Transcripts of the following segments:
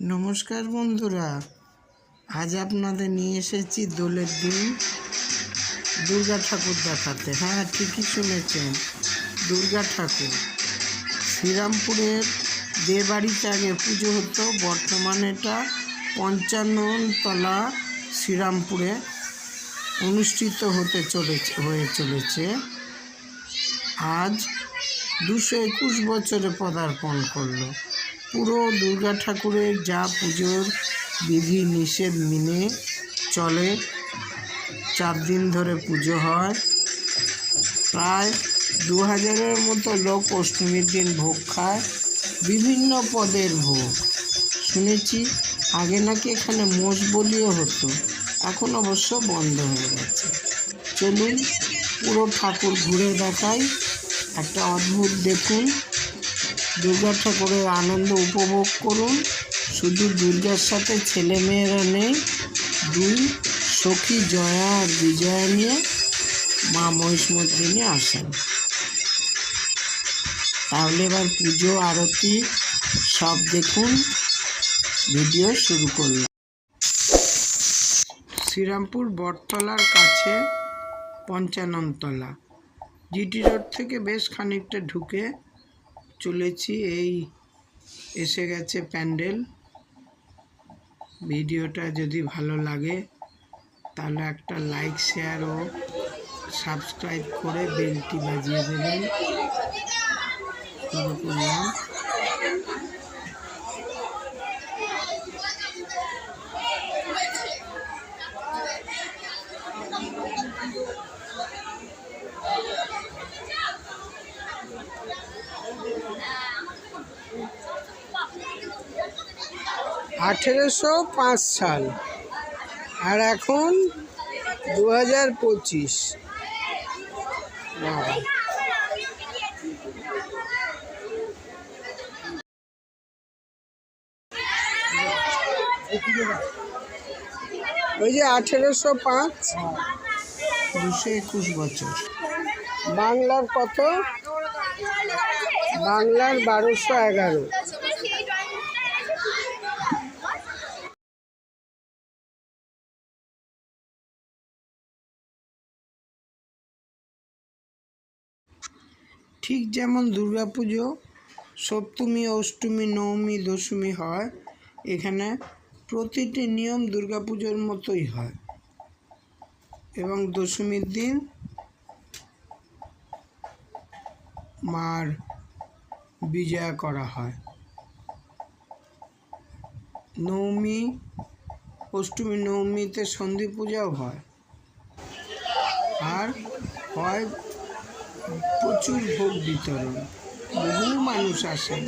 নমস্কার বন্ধুরা, আজ আপনাদের নিয়ে এসেছি দোলের দিন দুর্গা ঠাকুর দেখাতে। হ্যাঁ ঠিকই শুনেছেন, দুর্গা ঠাকুর। শ্রীরামপুরের যে বাড়িতে আগে পুজো হতো, বর্তমানে এটা পঞ্চান্ন তলা শ্রীরামপুরে অনুষ্ঠিত হতে চলেছে, হয়ে চলেছে। আজ দুশো একুশ বছরে পদার্পণ করল। পুরো দুর্গা ঠাকুরের যা পুজোর বিধি নিষেধ মেনে চলে, চার দিন ধরে পুজো হয়। প্রায় দু হাজারের মতো লোক অষ্টমীর দিন ভোগ খায়, বিভিন্ন পদের ভোগ। শুনেছি আগে নাকি এখানে মোষ বলিও হতো, এখন অবশ্য বন্ধ হয়ে গেছে। চলুন পুরো ঠাকুর ঘুরে দেখাই, একটা অদ্ভুত দেখুন। দুর্গা ঠাকুরের আনন্দ উপভোগ করুন। শুধু দুর্গার সাথে ছেলে মেয়েরা নেই, দুই সখী জয়া আর বিজয়া নিয়ে মা মহিষমর্দিনী আসেন। তাহলে এবার পুজো, আরতি, সব দেখুন, ভিডিও শুরু করলাম। শ্রীরামপুর বটতলার কাছে পঞ্চাননতলা। জিটি রোড থেকে বেশ খানিকটা ঢুকে চলেছি, এই এসে গেছে প্যান্ডেল। ভিডিওটা যদি ভালো লাগে, তাহলে একটা লাইক শেয়ার ও সাবস্ক্রাইব করে বেলটি বাজিয়ে দেবেন। শুরু করলাম আঠেরোশো পাঁচ সাল। আর এখন দু হাজার পঁচিশ ওই যে আঠেরোশো পাঁচ। দুশো একুশ বছর। বাংলার কত? বাংলার বারোশো এগারো। যেমন দুর্গা পুজো সপ্তমী, অষ্টমী, নবমী, দশমী হয়। এখানে প্রতিটি নিয়ম দুর্গা পুজোর মতোই হয়। এবং দশমীর দিন মার বিজয়া করা হয়। নবমী, অষ্টমী, নবমীতে সন্ধি পূজাও হয়। আর হয় প্রচুর ভোগ বিতরণ। বহু মানুষ আসেন।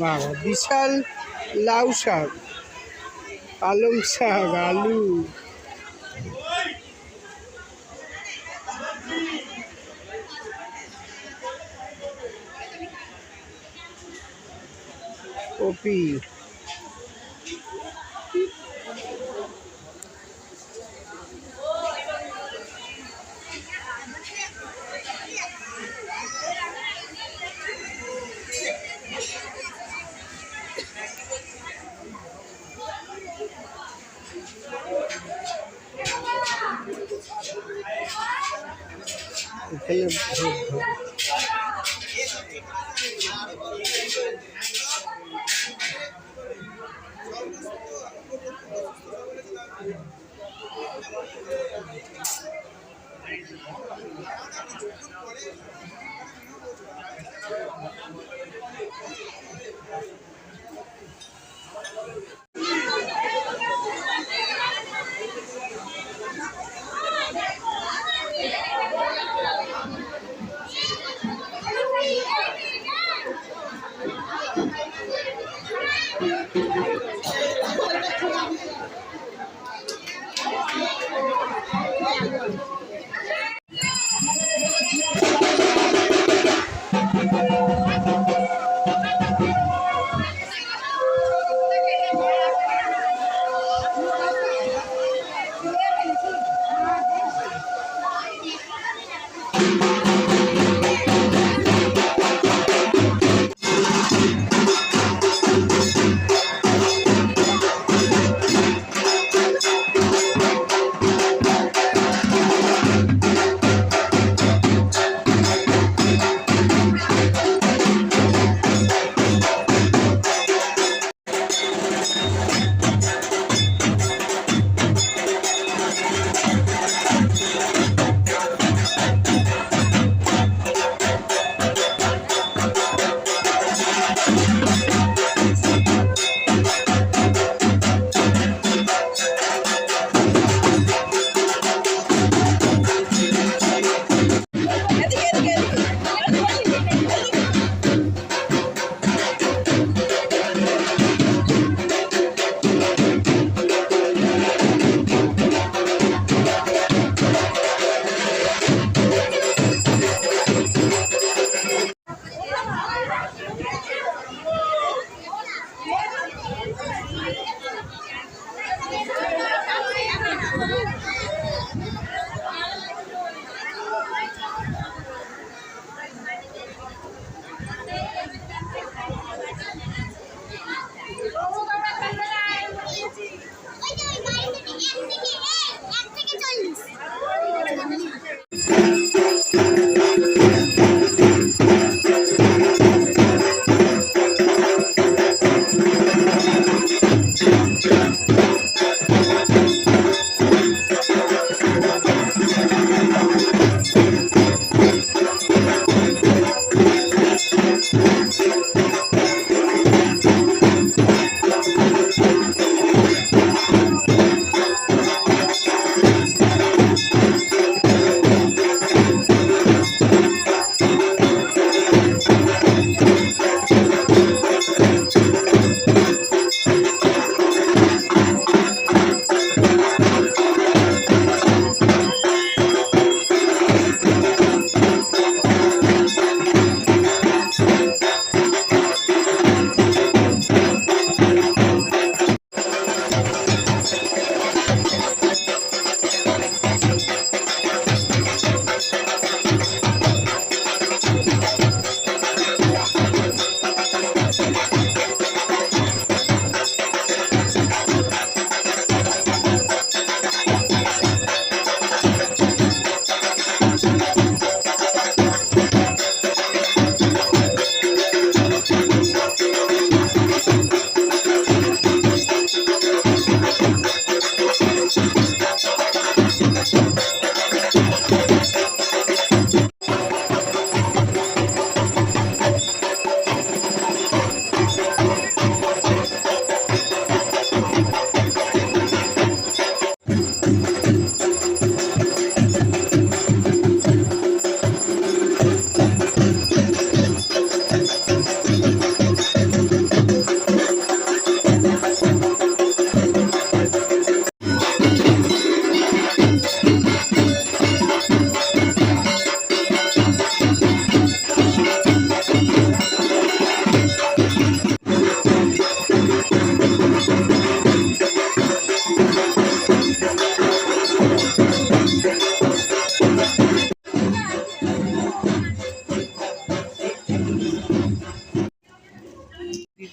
বাবা বিশাল লাউ শাক পালং শাক আলু। কপি এখানে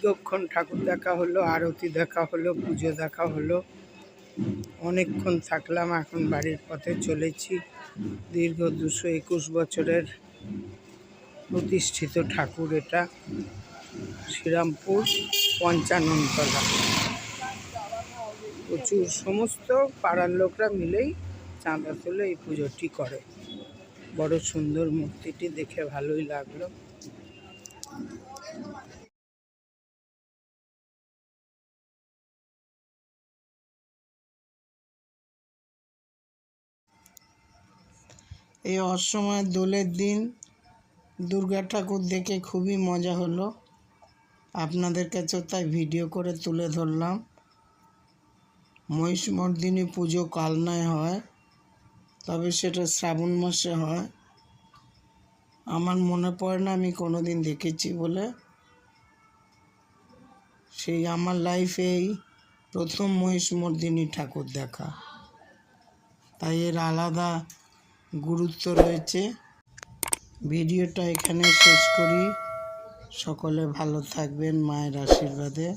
দীর্ঘক্ষণ ঠাকুর দেখা হলো, আরতি দেখা হলো, পুজো দেখা হলো। অনেকক্ষণ থাকলাম, এখন বাড়ির পথে চলেছি। দীর্ঘ দুশো একুশ বছরের প্রতিষ্ঠিত ঠাকুর এটা। শ্রীরামপুর পঞ্চাননতলা। প্রচুর সমস্ত পাড়ার লোকরা মিলেই চাঁদা তুলে এই পুজোটি করে। বড় সুন্দর মূর্তিটি দেখে ভালোই লাগল। এই অসময় দোলের দিন দুর্গা ঠাকুর দেখে খুবই মজা হলো। আপনাদের কাছেও তাই ভিডিও করে তুলে ধরলাম। মহিষমর্দিনী পুজো কালনায় হয়, তবে সেটা শ্রাবণ মাসে হয়। আমার মনে পড়ে না আমি কোনোদিন দেখেছি বলে। সেই আমার লাইফেই প্রথম মহিষমর্দিনী ঠাকুর দেখা। তাই এর আলাদা গুরুত্ব রয়েছে। ভিডিওটা এখানে শেষ করি। সকলে ভালো থাকবেন মায়ের আশীর্বাদে।